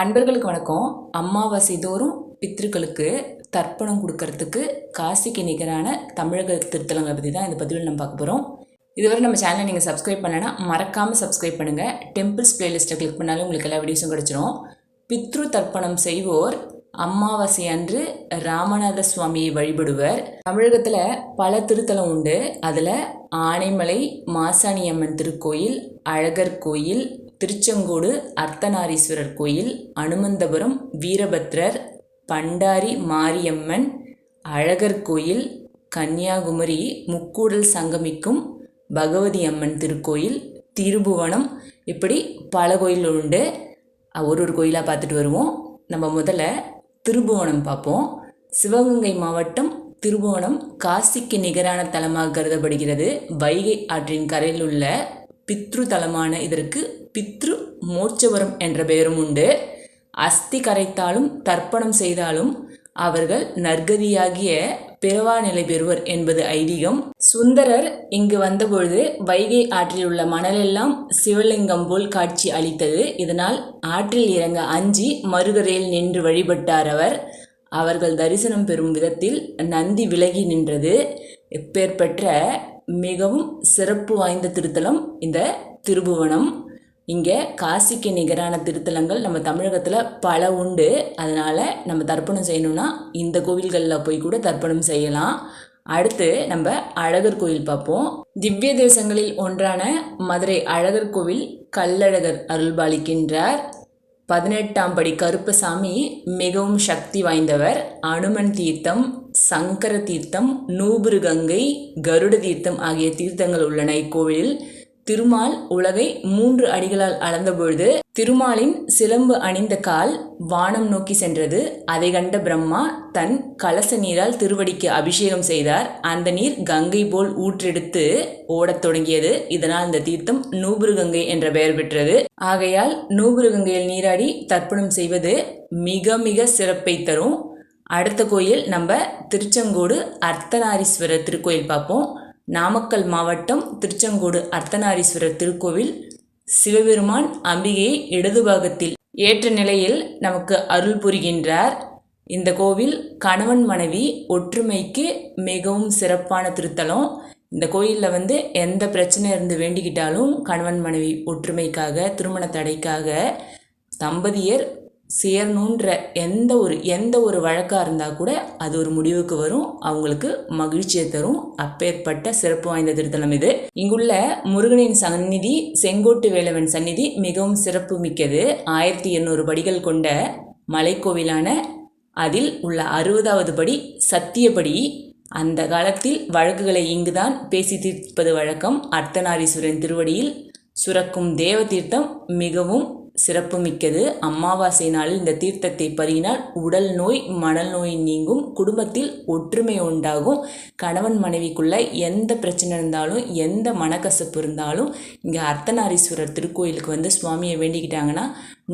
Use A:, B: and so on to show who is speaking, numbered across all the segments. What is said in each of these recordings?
A: அன்பர்களுக்கு வணக்கம். அமாவாசை தோறும் பித்ருக்களுக்கு தர்ப்பணம் கொடுக்கறதுக்கு காசிக்கு நிகரான தமிழக திருத்தலங்களை பற்றி தான் இந்த பதிவில் நம்ம பார்க்க போகிறோம் இதுவரை நம்ம சேனலை நீங்கள் சப்ஸ்கிரைப் பண்ணலைன்னா மறக்காமல் சப்ஸ்கிரைப் பண்ணுங்கள் டெம்பிள்ஸ் பிளேலிஸ்ட்டை கிளிக் பண்ணாலும் உங்களுக்கு எல்லா வீடியோஸும் கிடச்சிரும். பித்ரு தர்ப்பணம் செய்வோர் அமாவாசை அன்று ராமநாத சுவாமியை வழிபடுவர். தமிழகத்தில் பல திருத்தலம் உண்டு. அதில் ஆனைமலை மாசாணியம்மன் திருக்கோயில் அழகர் கோயில் திருச்செங்கோடு அர்த்தநாரீஸ்வரர் கோயில் அனுமந்தபுரம் வீரபத்ரர் பண்டாரி மாரியம்மன் அழகர் கோயில் கன்னியாகுமரி முக்கூடல் சங்கமிக்கும் பகவதி அம்மன் திருக்கோயில் திருபுவனம் இப்படி பல கோயில் உண்டு. ஒரு ஒரு கோயிலாக பார்த்துட்டு வருவோம். நம்ம முதல்ல திருபுவனம் பார்ப்போம். சிவகங்கை மாவட்டம் திருபுவனம் காசிக்கு நிகரான தலமாக கருதப்படுகிறது. வைகை ஆற்றின் கரையில் உள்ள பித்ரு தலமான இதற்கு பித்ரு மோட்சவரம் என்ற பெயரும் உண்டு. அஸ்தி கரைத்தாலும் தர்ப்பணம் செய்தாலும் அவர்கள் நற்கதியாகிய பிறவா நிலை பெறுவர் என்பது ஐதீகம். சுந்தரர் இங்கு வந்தபொழுது வைகை ஆற்றில் உள்ள மணலெல்லாம் சிவலிங்கம் போல் காட்சி அளித்தது. இதனால் ஆற்றில் இறங்க அஞ்சி மறுகரையில் நின்று வழிபட்டார் அவர். அவர்கள் தரிசனம் பெறும் விதத்தில் நந்தி விலகி நின்றது. எப்பேற்பெற்ற மிகவும் சிறப்பு வாய்ந்த திருத்தலம் இந்த திருபுவனம். இங்கே காசிக்கு நிகரான திருத்தலங்கள் நம்ம தமிழகத்தில் பல உண்டு. அதனால் நம்ம தர்ப்பணம் செய்யணும்னா இந்த கோவில்களில் போய் கூட தர்ப்பணம் செய்யலாம். அடுத்து நம்ம அழகர் கோயில் பார்ப்போம். திவ்ய தேசங்களில் ஒன்றான மதுரை அழகர் கோவில் கல்லழகர் அருள்பாலிக்கின்றார். பதினெட்டாம் படி கருப்பசாமி மிகவும் சக்தி வாய்ந்தவர். அனுமன் தீர்த்தம் சங்கர தீர்த்தம் நூபுரு கங்கை கருட தீர்த்தம் ஆகிய தீர்த்தங்கள் உள்ளன இக்கோவிலில். திருமால் உலகை மூன்று அடிகளால் அளந்தபொழுது திருமாலின் சிலம்பு அணிந்த கால் வானம் நோக்கி சென்றது. அதை கண்ட பிரம்மா தன் கலச நீரால் திருவடிக்கு அபிஷேகம் செய்தார். அந்த நீர் கங்கை போல் ஊற்றெடுத்து ஓடத் தொடங்கியது. இதனால் இந்த தீர்த்தம் நூபுரு கங்கை என்ற பெயர் பெற்றது. ஆகையால் நூபுரு கங்கையில் நீராடி தர்ப்பணம் செய்வது மிக மிக சிறப்பை தரும். அடுத்த கோயில் நம்ம திருச்செங்கோடு அர்த்தநாரீஸ்வரர் திருக்கோயில் பார்ப்போம். நாமக்கல் மாவட்டம் திருச்செங்கோடு அர்த்தநாரீஸ்வரர் திருக்கோவில் சிவபெருமான் அம்பிகையை இடது பாகத்தில் ஏற்ற நிலையில் நமக்கு அருள் புரிகின்றார். இந்த கோவில் கணவன் மனைவி ஒற்றுமைக்கு மிகவும் சிறப்பான திருத்தலம். இந்த கோயிலில் வந்து எந்த பிரச்சனை இருந்து வேண்டிக்கிட்டாலும் கணவன் மனைவி ஒற்றுமைக்காக திருமண தடைக்காக தம்பதியர் சேரணுன்ற எந்த ஒரு எந்த ஒரு வழக்காக இருந்தால் கூட அது ஒரு முடிவுக்கு வரும் அவங்களுக்கு மகிழ்ச்சியை தரும். அப்பேற்பட்ட சிறப்பு வாய்ந்த திருத்தலம் இது. இங்குள்ள முருகனின் சந்நிதி செங்கோட்டு வேலவன் சந்நிதி மிகவும் சிறப்பு மிக்கது. ஆயிரத்தி எண்ணூறு படிகள் கொண்ட மலைக்கோவிலான அதில் உள்ள அறுபதாவது படி சத்தியபடி. அந்த காலத்தில் வழக்குகளை இங்குதான் பேசி தீர்ப்பது வழக்கம். அர்த்தநாரீஸ்வரன் திருவடியில் சுரக்கும் தேவ தீர்த்தம் மிகவும் சிறப்பு மிக்கது அமாவாசை நாளில் இந்த தீர்த்தத்தை பருகினால் உடல் நோய் மணல் நோய் நீங்கும். குடும்பத்தில் ஒற்றுமை உண்டாகும். கணவன் மனைவிக்குள்ள எந்த பிரச்சனை இருந்தாலும் எந்த மனக்கசப்பு இருந்தாலும் இங்கே அர்த்தநாரீஸ்வரர் திருக்கோயிலுக்கு வந்து சுவாமியை வேண்டிக்கிட்டாங்கன்னா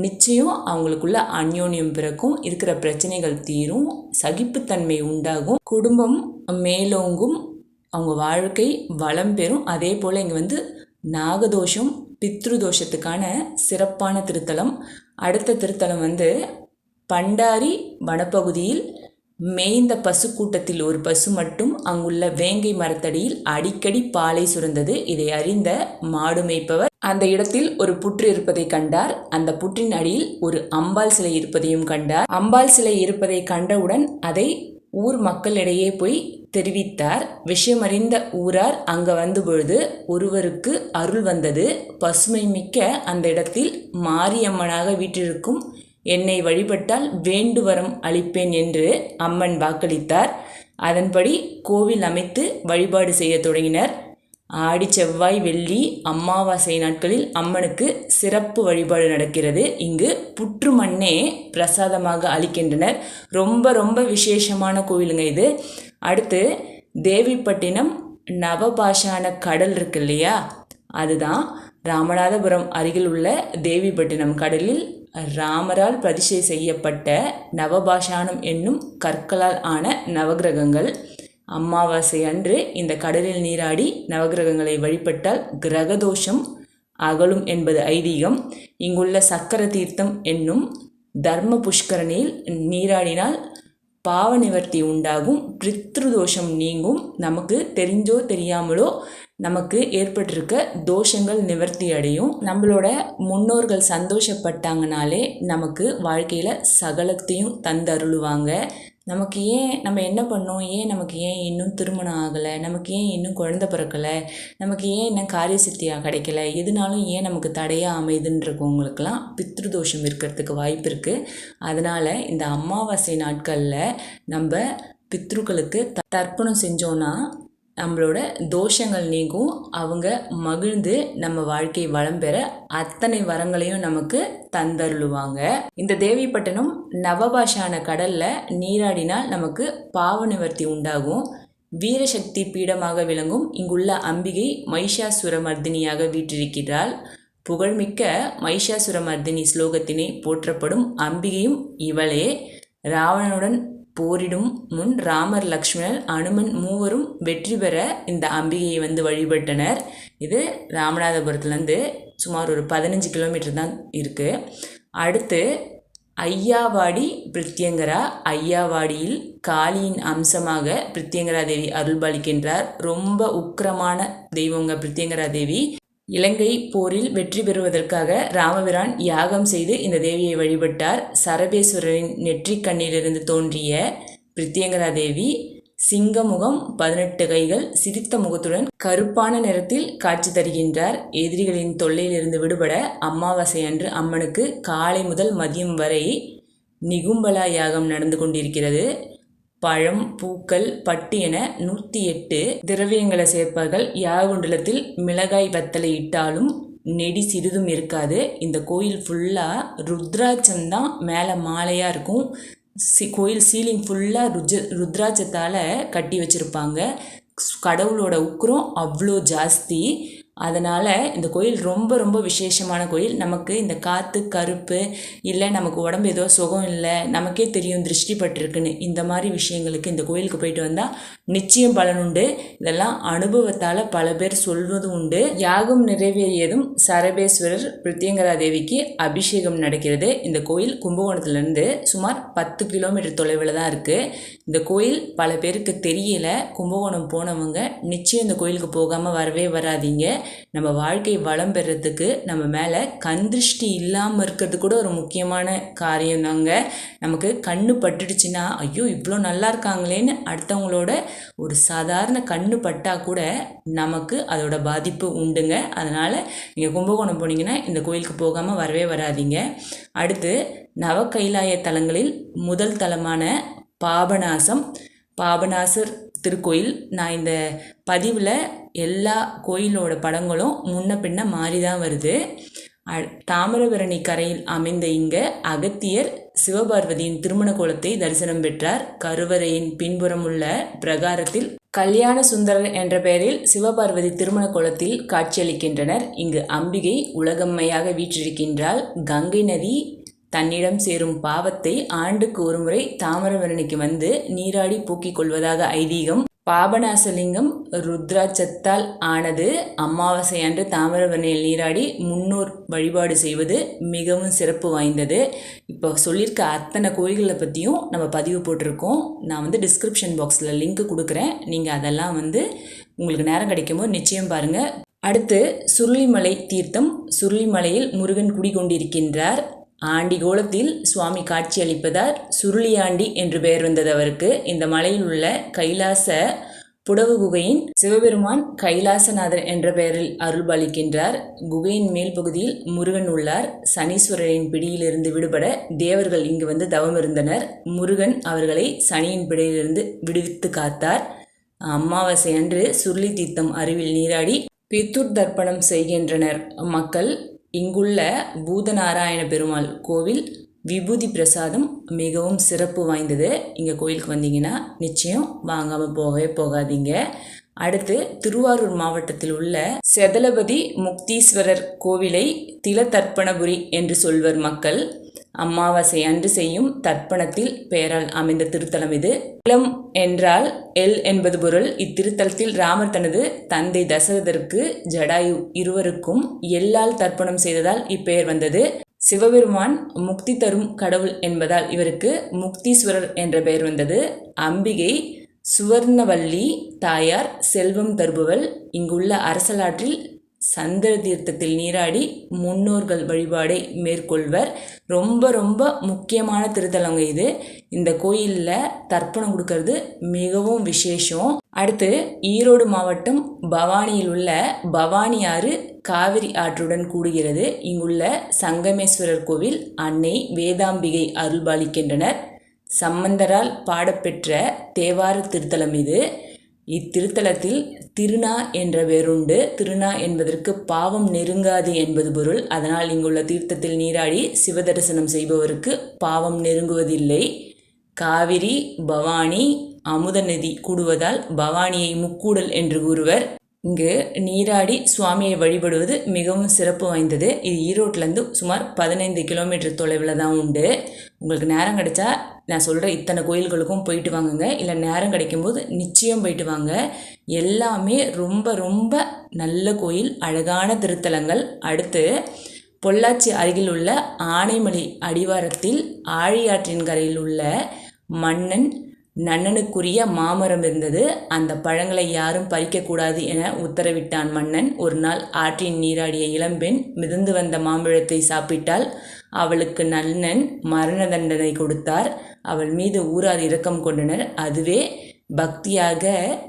A: நிச்சயம் அவங்களுக்குள்ள அந்யோன்யம் பிறக்கும். இருக்கிற பிரச்சனைகள் தீரும். சகிப்புத்தன்மை உண்டாகும். குடும்பம் மேலோங்கும். அவங்க வாழ்க்கை வளம் பெறும். அதே போல் இங்கே வந்து நாகதோஷம் பித்ரு தோஷத்துக்கான சிறப்பான திருத்தலம். அடுத்த திருத்தலம் வந்து பண்டாரி வனப்பகுதியில் மேய்ந்த பசு கூட்டத்தில் ஒரு பசு மட்டும் அங்குள்ள வேங்கை மரத்தடியில் அடிக்கடி பாலை சுரந்தது. இதை அறிந்த மாடு மேய்ப்பவர் அந்த இடத்தில் ஒரு புற்று இருப்பதை கண்டார். அந்த புற்றின் அடியில் ஒரு அம்பாள் சிலை இருப்பதையும் கண்டார். அம்பாள் சிலை இருப்பதை கண்டவுடன் அதை ஊர் மக்களிடையே போய் தெரிவித்தார். விஷயமறிந்த ஊரார் அங்க வந்தபொழுது ஒருவருக்கு அருள் வந்தது. பசுமை மிக்க அந்த இடத்தில் மாரியம்மனாக வீற்றிருக்கும் என்னை வழிபட்டால் வேண்டுவரம் அளிப்பேன் என்று அம்மன் வாக்களித்தார். அதன்படி கோவில் அமைத்து வழிபாடு செய்ய தொடங்கினர். ஆடி செவ்வாய் வெள்ளி அமாவாசை நாட்களில் அம்மனுக்கு சிறப்பு வழிபாடு நடக்கிறது. இங்கு புற்று மண்ணே பிரசாதமாக அளிக்கின்றனர். ரொம்ப ரொம்ப விசேஷமான கோவிலுங்க இது. அடுத்து தேவிப்பட்டினம் நவபாஷான கடல் இருக்கு இல்லையா? அதுதான் ராமநாதபுரம் அருகில் உள்ள தேவிப்பட்டினம் கடலில் ராமரால் பிரதிஷ்டை செய்யப்பட்ட நவபாஷானம் என்னும் கற்களால் ஆன நவகிரகங்கள். அமாவாசை அன்று இந்த கடலில் நீராடி நவகிரகங்களை வழிபட்டால் கிரகதோஷம் அகலும் என்பது ஐதீகம். இங்குள்ள சக்கர தீர்த்தம் என்னும் தர்ம புஷ்கரணியில் நீராடினால் பாவ நிவர்த்தி உண்டாகும். பித்ருதோஷம் நீங்கும். நமக்கு தெரிஞ்சோ தெரியாமலோ நமக்கு ஏற்பட்டிருக்க தோஷங்கள் நிவர்த்தி அடையும். நம்மளோட முன்னோர்கள் சந்தோஷப்பட்டாங்கனாலே நமக்கு வாழ்க்கையில் சகலத்தையும் தந்தருளுவாங்க. நமக்கு ஏன் நம்ம என்ன பண்ணோம்? ஏன் நமக்கு ஏன் இன்னும் திருமணம் ஆகலை? நமக்கு ஏன் இன்னும் குழந்த பிறக்கலை? நமக்கு ஏன் இன்னும் காரிய சித்தியாக கிடைக்கல? எதுனாலும் ஏன் நமக்கு தடையாக அமைதுன்றவங்களுக்கெல்லாம் பித்ருதோஷம் இருக்கிறதுக்கு வாய்ப்பு இருக்குது அதனால் இந்த அமாவாசை நாட்களில் நம்ம பித்ருக்களுக்கு த தர்ப்பணம் செஞ்சோன்னா நம்மளோட தோஷங்கள் நீங்கும். அவங்க மகிழ்ந்து நம்ம வாழ்க்கை வளம் பெற அத்தனை வரங்களையும் நமக்கு தந்தருளுவாங்க. இந்த தேவிப்பட்டினம் நவபாஷான கடல்ல நீராடினால் நமக்கு பாவ நிவர்த்தி உண்டாகும். வீரசக்தி பீடமாக விளங்கும். இங்குள்ள அம்பிகை மைஷாசுரமர்தினியாக வீற்றிருக்கிறாள். புகழ்மிக்க மைஷாசுரமர்தினி ஸ்லோகத்தினை போற்றப்படும் அம்பிகையும் இவளே. ராவணனுடன் போரிடும் முன் ராமர் லக்ஷ்மணர் அனுமன் மூவரும் வெற்றி பெற இந்த அம்பிகையை வந்து வழிபட்டனர். இது ராமநாதபுரத்துலேருந்து சுமார் ஒரு பதினஞ்சு கிலோமீட்டர் தான் இருக்குது அடுத்து ஐயாவாடி பிரித்யங்கரா. ஐயாவாடியில் காளியின் அம்சமாக பிரித்யங்கரா தேவி அருள்பாலிக்கின்றார். ரொம்ப உக்கிரமான தெய்வங்க பிரித்யங்கரா தேவி. இலங்கை போரில் வெற்றி பெறுவதற்காக ராமபிரான் யாகம் செய்து இந்த தேவியை வழிபட்டார். சரபேஸ்வரரின் நெற்றிக் கண்ணிலிருந்து தோன்றிய பிரித்தியங்கரா தேவி சிங்கமுகம் பதினெட்டு கைகள் சிரித்த முகத்துடன் கருப்பான நிறத்தில் காட்சி தருகின்றார். எதிரிகளின் தொல்லையிலிருந்து விடுபட அமாவாசை அன்று அம்மனுக்கு காலை முதல் மதியம் வரை நிகும்பலா யாகம் நடந்து கொண்டிருக்கிறது. பழம் பூக்கள் பட்டு என நூற்றி எட்டு திரவியங்களை சேர்ப்பார்கள். யாகுண்டலத்தில் மிளகாய் வத்தலை இட்டாலும் நெடி சிறிதும் இருக்காது. இந்த கோயில் ஃபுல்லாக ருத்ராட்சம் தான் மேலே மாலையாக இருக்கும். சி கோயில் சீலிங் ஃபுல்லாக ருஜ ருத்ராட்சத்தால் கட்டி வச்சுருப்பாங்க. கடவுளோட உக்கரம் அவ்வளோ ஜாஸ்தி. அதனால் இந்த கோயில் ரொம்ப ரொம்ப விசேஷமான கோயில். நமக்கு இந்த காற்று கருப்பு இல்லை நமக்கு உடம்பு ஏதோ சுகம் இல்லை நமக்கே தெரியும் திருஷ்டி பட்டிருக்குன்னு இந்த மாதிரி விஷயங்களுக்கு இந்த கோயிலுக்கு போயிட்டு வந்தால் நிச்சயம் பலனுண்டு இதெல்லாம் அனுபவத்தால் பல பேர் சொல்வதும் உண்டு. யாகம் நிறைவேறியதும் சரபேஸ்வரர் பிருத்தியங்கரா தேவிக்கு அபிஷேகம் நடக்கிறது. இந்த கோயில் கும்பகோணத்துலேருந்து சுமார் பத்து கிலோமீட்டர் தொலைவில் தான் இருக்குது இந்த கோயில் பல பேருக்கு தெரியல. கும்பகோணம் போனவங்க நிச்சயம் இந்த கோயிலுக்கு போகாமல் வரவே வராதீங்க. நம்ம வாழ்க்கை வளம் பெறத்துக்கு நம்ம மேலே கண் திருஷ்டி இல்லாமல் இருக்கிறது கூட ஒரு முக்கியமான காரியம் தாங்க. நமக்கு கண்ணு பட்டுடுச்சுன்னா ஐயோ இவ்வளோ நல்லா இருக்காங்களேன்னு அடுத்தவங்களோட ஒரு சாதாரண கண்ணு பட்டால் கூட நமக்கு அதோட பாதிப்பு உண்டுங்க. அதனால் நீங்கள் கும்பகோணம் போனீங்கன்னா இந்த கோயிலுக்கு போகாமல் வரவே வராதீங்க. அடுத்து நவ கைலாய தலங்களில் முதல் தலமான பாபநாசம். பாபநாசர் திருக்கோயில். நான் இந்த பதிவில் எல்லா கோயிலோட படங்களும் முன்ன பின்ன மாறி தான் வருது தாமிரபரணி கரையில் அமைந்த இங்க அகத்தியர் சிவபார்வதியின் திருமண கோலத்தை தரிசனம் பெற்றார். கருவறையின் பின்புறம் உள்ள பிரகாரத்தில் கல்யாண சுந்தரர் என்ற பெயரில் சிவபார்வதி திருமண கோலத்தில் காட்சியளிக்கின்றனர். இங்கு அம்பிகை உலகம்மையாக வீற்றிருக்கின்றால் கங்கை நதி தன்னிடம் சேரும் பாவத்தை ஆண்டுக்கு ஒருமுறை தாமிரபரணிக்கு வந்து நீராடி போக்கிக் கொள்வதாக ஐதீகம். பாபநாசலிங்கம் ருத்ராட்சத்தால் ஆனது அமாவாசை அன்று தாமிரபரணியில் நீராடி முன்னோர் வழிபாடு செய்வது மிகவும் சிறப்பு வாய்ந்தது. இப்போ சொல்லியிருக்க அத்தனை கோயில்களை பற்றியும் நம்ம பதிவு போட்டிருக்கோம். நான் வந்து டிஸ்கிரிப்ஷன் பாக்ஸில் லிங்க் கொடுக்குறேன். நீங்கள் அதெல்லாம் வந்து உங்களுக்கு நேரம் கிடைக்கும்போது நிச்சயம் பாருங்கள் அடுத்து சுருளிமலை தீர்த்தம். சுருளிமலையில் முருகன் குடிகொண்டிருக்கின்றார். ஆண்டி கோலத்தில் சுவாமி காட்சியளிப்பதார் சுருளியாண்டி என்று பெயர் வந்தது அவருக்கு. இந்த மலையில் உள்ள கைலாச புடவு குகையின் சிவபெருமான் கைலாசநாதர் என்ற பெயரில் அருள்பாலிக்கின்றார். குகையின் மேல் பகுதியில் முருகன் உள்ளார். சனீஸ்வரரின் பிடியிலிருந்து விடுபட தேவர்கள் இங்கு வந்து தவம் இருந்தனர். முருகன் அவர்களை சனியின் பிடியிலிருந்து விடுவித்து காத்தார். அமாவாசை அன்று சுருளி தீர்த்தம் அருவில் நீராடி பித்துர் தர்ப்பணம் செய்கின்றனர். மக்கள் இங்குள்ள பூதநாராயண பெருமாள் கோவில் விபூதி பிரசாதம் மிகவும் சிறப்பு வாய்ந்தது. இங்கே கோயிலுக்கு வந்தீங்கன்னா நிச்சயம் வாங்காமல் போகவே போகாதீங்க. அடுத்து திருவாரூர் மாவட்டத்தில் உள்ள செதலபதி முக்தீஸ்வரர் கோவிலை திலதர்ப்பணபுரி என்று சொல்வர் மக்கள். அமாவாசை அன்று செய்யும் தர்ப்பணத்தில் பெயரால் அமைந்த திருத்தலம் இது. இளம் என்றால் எல் என்பது பொருள். இத்திருத்தலத்தில் ராமர் தனது தந்தை தசரதற்கு ஜடாயு இருவருக்கும் எல்லால் தர்ப்பணம் செய்ததால் இப்பெயர் வந்தது. சிவபெருமான் முக்தி தரும் கடவுள் என்பதால் இவருக்கு முக்தீஸ்வரர் என்ற பெயர் வந்தது. அம்பிகை சுவர்ணவல்லி தாயார் செல்வம் தருபவள். இங்குள்ள அரசலாற்றில் சந்திர தீர்த்தத்தில் நீராடி முன்னோர்கள் வழிபாடை மேற்கொள்வர். ரொம்ப ரொம்ப முக்கியமான திருத்தலங்க இது. இந்த கோயிலில் தர்ப்பணம் கொடுக்கறது மிகவும் விசேஷம். அடுத்து ஈரோடு மாவட்டம் பவானியில் உள்ள பவானி ஆறு காவிரி ஆற்றுடன் கூடுகிறது. இங்குள்ள சங்கமேஸ்வரர் கோவில் அன்னை வேதாம்பிகை அருள்பாலிக்கின்றனர். சம்பந்தரால் பாடப்பெற்ற தேவார திருத்தலம் இது. இத்திருத்தலத்தில் திருநா என்ற வேறுண்டு திருநா என்பதற்கு பாவம் நெருங்காது என்பது பொருள். அதனால் இங்குள்ள தீர்த்தத்தில் நீராடி சிவதரிசனம் செய்பவருக்கு பாவம் நெருங்குவதில்லை. காவிரி பவானி அமுத நதி கூடுவதால் பவானியை முக்கூடல் என்று கூறுவர். இங்கு நீராடி சுவாமியை வழிபடுவது மிகவும் சிறப்பு வாய்ந்தது. இது ஈரோட்டிலேருந்து சுமார் பதினைந்து கிலோமீட்டர் தொலைவில் தான் உண்டு. உங்களுக்கு நேரம் கிடைச்சா நான் சொல்கிற இத்தனை கோயில்களுக்கும் போயிட்டு வாங்குங்க. இல்லை நேரம் கிடைக்கும்போது நிச்சயம் போயிட்டு வாங்க. எல்லாமே ரொம்ப ரொம்ப நல்ல கோயில் அழகான திருத்தலங்கள். அடுத்து பொள்ளாச்சி அருகில் உள்ள ஆனைமலை அடிவாரத்தில் ஆழியாற்றின் கரையில் உள்ள மன்னன் நன்னனுக்குரிய மாமரம் இருந்தது. அந்த பழங்களை யாரும் பறிக்கக்கூடாது என உத்தரவிட்டான் மன்னன். ஒரு நாள் ஆற்றின் நீராடிய இளம்பெண் மிதந்து வந்த மாம்பழத்தை சாப்பிட்டால் அவளுக்கு நன்னன் மரண தண்டனை கொடுத்தார். அவள் மீது ஊரார் இரக்கம் கொண்டனர். அதுவே பக்தியாக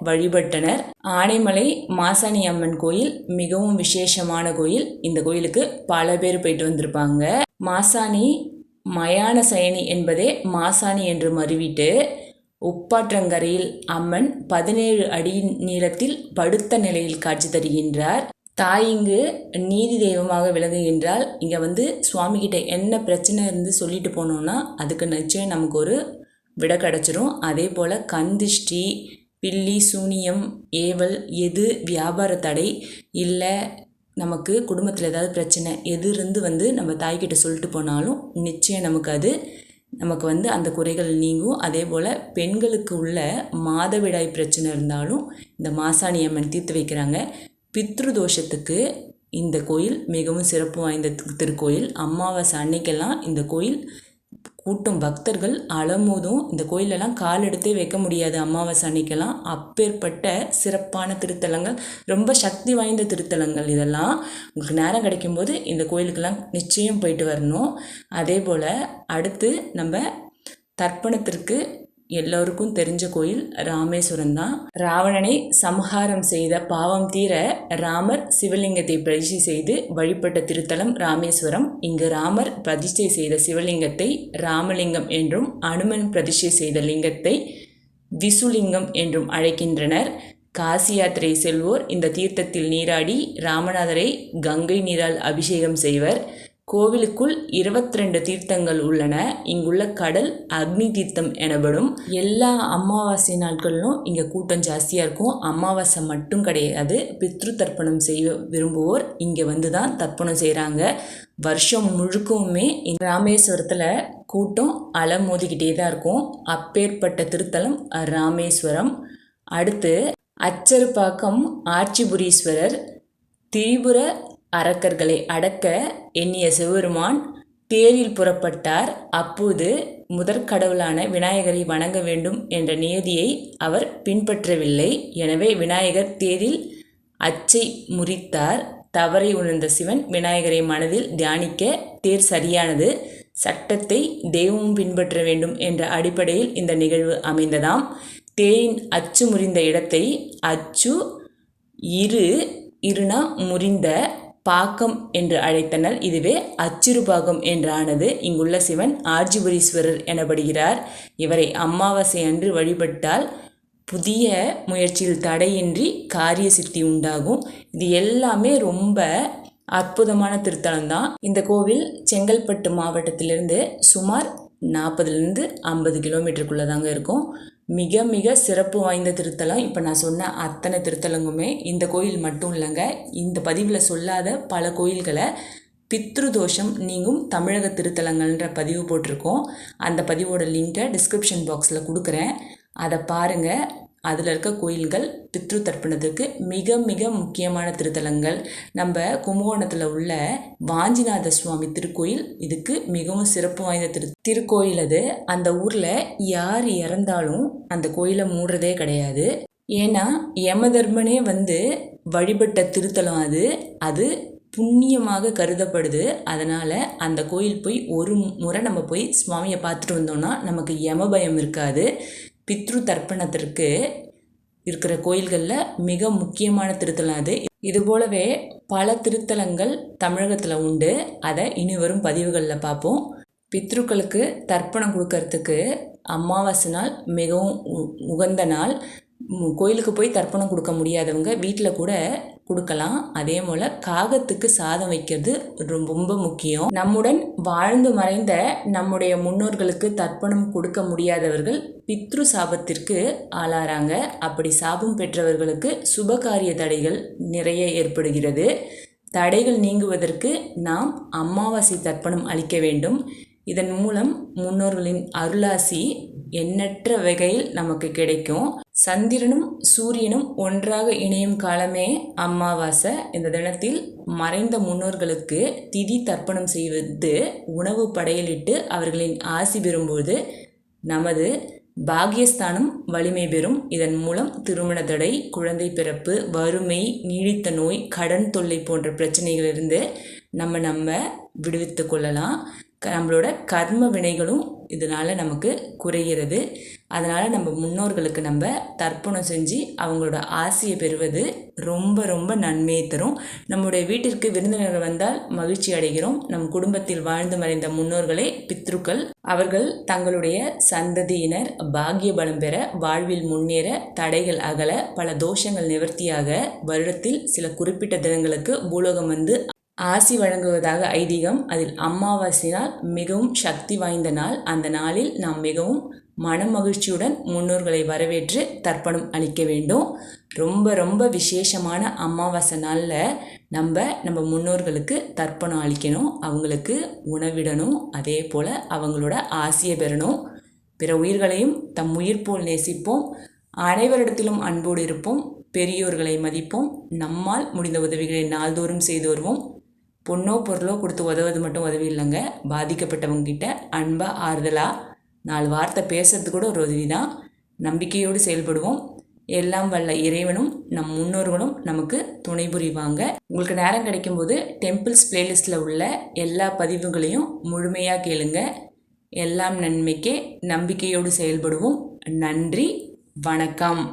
A: வழிபட்டனர். ஆனைமலை மாசாணி அம்மன் கோயில் மிகவும் விசேஷமான கோயில். இந்த கோயிலுக்கு பல பேர் போயிட்டு வந்திருப்பாங்க. மாசாணி மயான சயனி என்பதே மாசாணி என்று மறுவிட்டு உப்பாற்றங்கரையில் அம்மன் பதினேழு அடி நீளத்தில் படுத்த நிலையில் காட்சி தருகின்றார். தாய் இங்கு நீதி தெய்வமாக விளங்குகின்றால் இங்கே வந்து சுவாமி கிட்ட என்ன பிரச்சனை இருந்து சொல்லிட்டு போனோம்னா அதுக்கு நிச்சயம் நமக்கு ஒரு விட கிடச்சிரும். அதே போல் கந்திஷ்டி பில்லி சூனியம் ஏவல் எது வியாபார தடை இல்லை நமக்கு குடும்பத்தில் ஏதாவது பிரச்சனை எது இருந்து வந்து நம்ம தாய்கிட்ட சொல்லிட்டு போனாலும் நிச்சயம் நமக்கு அது நமக்கு வந்து அந்த குறைகள் நீங்கும். அதே போல் பெண்களுக்கு உள்ள மாதவிடாய் பிரச்சனை இருந்தாலும் இந்த மாசாணி அம்மன் தீர்த்து வைக்கிறாங்க. பித்ரு தோஷத்துக்கு இந்த கோயில் மிகவும் சிறப்பு வாய்ந்த திருக்கோயில். அமாவாசை அன்னைக்கெல்லாம் இந்த கோயில் கூட்டம் பக்தர்கள் அலமோதும் இந்த கோயிலெல்லாம் கால் எடுத்தே வைக்க முடியாது அமாவாசை அன்னைக்கெல்லாம் அப்பேற்பட்ட சிறப்பான திருத்தலங்கள் ரொம்ப சக்தி வாய்ந்த திருத்தலங்கள் இதெல்லாம். உங்களுக்கு நேரம் கிடைக்கும்போது இந்த கோயிலுக்கெல்லாம் நிச்சயம் போயிட்டு வரணும். அதே போல் அடுத்து நம்ம தர்ப்பணத்திற்கு எல்லோருக்கும் தெரிஞ்ச கோயில் ராமேஸ்வரம் தான். ராவணனை சம்ஹாரம் செய்த பாவம் தீர ராமர் சிவலிங்கத்தை பிரதிஷ்டை செய்து வழிபட்ட திருத்தலம் ராமேஸ்வரம். இங்கு ராமர் பிரதிஷ்டை செய்த சிவலிங்கத்தை ராமலிங்கம் என்றும் அனுமன் பிரதிஷ்டை செய்த லிங்கத்தை விசுலிங்கம் என்றும் அழைக்கின்றனர். காசி யாத்திரை செல்வோர் இந்த தீர்த்தத்தில் நீராடி ராமநாதரை கங்கை நீரால் அபிஷேகம் செய்வர். கோவிலுக்குள் இருபத்தி ரெண்டு தீர்த்தங்கள் உள்ளன. இங்குள்ள கடல் அக்னி தீர்த்தம் எனப்படும் எல்லா அமாவாசை நாட்களிலும் இங்கே கூட்டம் ஜாஸ்தியாக இருக்கும். அமாவாசை மட்டும் கிடையாது பித்ரு தர்ப்பணம் செய்ய விரும்புவோர் இங்கே வந்து தான் தர்ப்பணம் செய்கிறாங்க வருஷம் முழுக்கவுமே ராமேஸ்வரத்தில் கூட்டம் அலமோதிக்கிட்டே தான் இருக்கும். அப்பேற்பட்ட திருத்தலம் ராமேஸ்வரம். அடுத்து அச்சறுப்பாக்கம் ஆட்சிபுரீஸ்வரர் திரிபுர அரக்கர்களை அடக்க எண்ணிய சிவபெருமான் தேரில் புறப்பட்டார். அப்போது முதற்கடவுளான விநாயகரை வணங்க வேண்டும் என்ற நியதியை அவர் பின்பற்றவில்லை. எனவே விநாயகர் தேரில் அச்சை முறித்தார். தவறை உணர்ந்த சிவன் விநாயகரை மனதில் தியானிக்க தேர் சரியானது. சட்டத்தை தெய்வமும் பின்பற்ற வேண்டும் என்ற அடிப்படையில் இந்த நிகழ்வு அமைந்ததாம். தேரின் அச்சு முறிந்த இடத்தை அச்சு இரு இருனா முறிந்த பாக்கம் என்று அழைத்தனர் இதுவே அச்சிறுபாகம் என்றானது. இங்குள்ள சிவன் ஆர்ஜிபுரீஸ்வரர் எனப்படுகிறார். இவரை அமாவாசை அன்று வழிபட்டால் புதிய முயற்சியில் தடையின்றி காரிய சித்தி உண்டாகும். இது எல்லாமே ரொம்ப அற்புதமான திருத்தலம் தான் இந்த கோவில் செங்கல்பட்டு மாவட்டத்திலிருந்து சுமார் நாற்பதுலேருந்து ஐம்பது கிலோமீட்டருக்குள்ளே தாங்க இருக்கும். மிக மிக சிறப்பு வாய்ந்த திருத்தலம். இப்போ நான் சொன்ன அத்தனை திருத்தலங்குமே இந்த கோயில் மட்டும் இல்லைங்க. இந்த பதிவில் சொல்லாத பல கோயில்களை பித்ரு தோஷம் நீங்கும் தமிழக திருத்தலங்கள்ன்ற பதிவு போட்டிருக்கோம். அந்த பதிவோட லிங்கை டிஸ்கிரிப்ஷன் பாக்ஸில் கொடுக்குறேன். அதை பாருங்கள் அதில் இருக்க கோயில்கள் பித்ரு தர்ப்பணத்துக்கு மிக மிக முக்கியமான திருத்தலங்கள். நம்ம கும்பகோணத்தில் உள்ள வாஞ்சிநாத சுவாமி திருக்கோயில் இதுக்கு மிகவும் சிறப்பு வாய்ந்த திரு திருக்கோயில் அது. அந்த ஊரில் யார் இறந்தாலும் அந்த கோயிலை மூடுறதே கிடையாது. ஏன்னா யமதர்மனே வந்து வழிபட்ட திருத்தலம் அது. அது புண்ணியமாக கருதப்படுது. அதனால் அந்த கோயில் போய் ஒரு முறை நம்ம போய் சுவாமியை பார்த்துட்டு வந்தோம்னா நமக்கு யம பயம் இருக்காது. பித்ரு தர்ப்பணத்திற்கு இருக்கிற கோயில்களில் மிக முக்கியமான திருத்தலம் அது. இது போலவே பல திருத்தலங்கள் தமிழகத்தில் உண்டு. அதை இனி வரும் பதிவுகளில் பார்ப்போம் பித்ருக்களுக்கு தர்ப்பணம் கொடுக்கறதுக்கு அமாவாசை நாள் மிகவும் உகந்த நாள். கோயிலுக்கு போய் தர்ப்பணம் கொடுக்க முடியாதவங்க வீட்டில் கூட கொடுக்கலாம். அதே போல் காகத்துக்கு சாதம் வைக்கிறது ரொம்ப முக்கியம். நம்முடன் வாழ்ந்து மறைந்த நம்முடைய முன்னோர்களுக்கு தர்ப்பணம் கொடுக்க முடியாதவர்கள் பித்ரு சாபத்திற்கு ஆளாராங்க அப்படி சாபம் பெற்றவர்களுக்கு சுபகாரிய தடைகள் நிறைய ஏற்படுகிறது. தடைகள் நீங்குவதற்கு நாம் அமாவாசை தர்ப்பணம் அளிக்க வேண்டும். இதன் மூலம் முன்னோர்களின் அருளாசி எண்ணற்ற வகையில் நமக்கு கிடைக்கும். சந்திரனும் சூரியனும் ஒன்றாக இணையும் காலமே அமாவாசை. இந்த தினத்தில் மறைந்த முன்னோர்களுக்கு திதி தர்ப்பணம் செய்வது உணவு படையலிட்டு அவர்களின் ஆசி பெறும்போது நமது பாகியஸ்தானம் வலிமை பெறும். இதன் மூலம் திருமண தடை குழந்தை பிறப்பு வறுமை நீடித்த நோய் கடன் தொல்லை போன்ற பிரச்சனைகளிலிருந்து நம்ம நம்ம விடுவித்து கொள்ளலாம். நம்மளோட கர்ம வினைகளும் இதனால் நமக்கு குறைகிறது. அதனால் நம்ம முன்னோர்களுக்கு நம்ம தர்ப்பணம் செஞ்சு அவங்களோட ஆசையை பெறுவது ரொம்ப ரொம்ப நன்மையை தரும். நம்முடைய வீட்டிற்கு விருந்தினர்கள் வந்தால் மகிழ்ச்சி அடைகிறோம். நம் குடும்பத்தில் வாழ்ந்து மறைந்த முன்னோர்களே பித்ருக்கள் அவர்கள் தங்களுடைய சந்ததியினர் பாக்கிய பலம் பெற வாழ்வில் முன்னேற தடைகள் அகல பல தோஷங்கள் நிவர்த்தியாக வருடத்தில் சில குறிப்பிட்ட தினங்களுக்கு பூலோகம் வந்து ஆசி வழங்குவதாக ஐதீகம் அதில் அமாவாசை நாள் மிகவும் சக்தி வாய்ந்த நாள். அந்த நாளில் நாம் மிகவும் மன மகிழ்ச்சியுடன் முன்னோர்களை வரவேற்று தர்ப்பணம் அளிக்க வேண்டும். ரொம்ப ரொம்ப விசேஷமான அமாவாசை நாளில் நம்ம நம்ம முன்னோர்களுக்கு தர்ப்பணம் அளிக்கணும். அவங்களுக்கு உணவிடணும். அதே போல் அவங்களோட ஆசையை பெறணும். பிற உயிர்களையும் தம் உயிர் போல் நேசிப்போம். அனைவரிடத்திலும் அன்போடு இருப்போம். பெரியோர்களை மதிப்போம். நம்மால் முடிந்த உதவிகளை நாள்தோறும் செய்து வருவோம். பொண்ணோ பொருளோ கொடுத்து உதவுவது மட்டும் உதவி இல்லைங்க. பாதிக்கப்பட்டவங்கக்கிட்ட அன்பாக ஆறுதலாக நாலு வார்த்தை பேசுறது கூட ஒரு உதவி தான் நம்பிக்கையோடு செயல்படுவோம். எல்லாம் வல்ல இறைவனும் நம் முன்னோர்களும் நமக்கு துணை புரிவாங்க. உங்களுக்கு நேரம் கிடைக்கும்போது டெம்பிள்ஸ் பிளேலிஸ்ட்டில் உள்ள எல்லா பதிவுகளையும் முழுமையாக கேளுங்க. எல்லாம் நன்மைக்கே நம்பிக்கையோடு செயல்படுவோம். நன்றி வணக்கம்.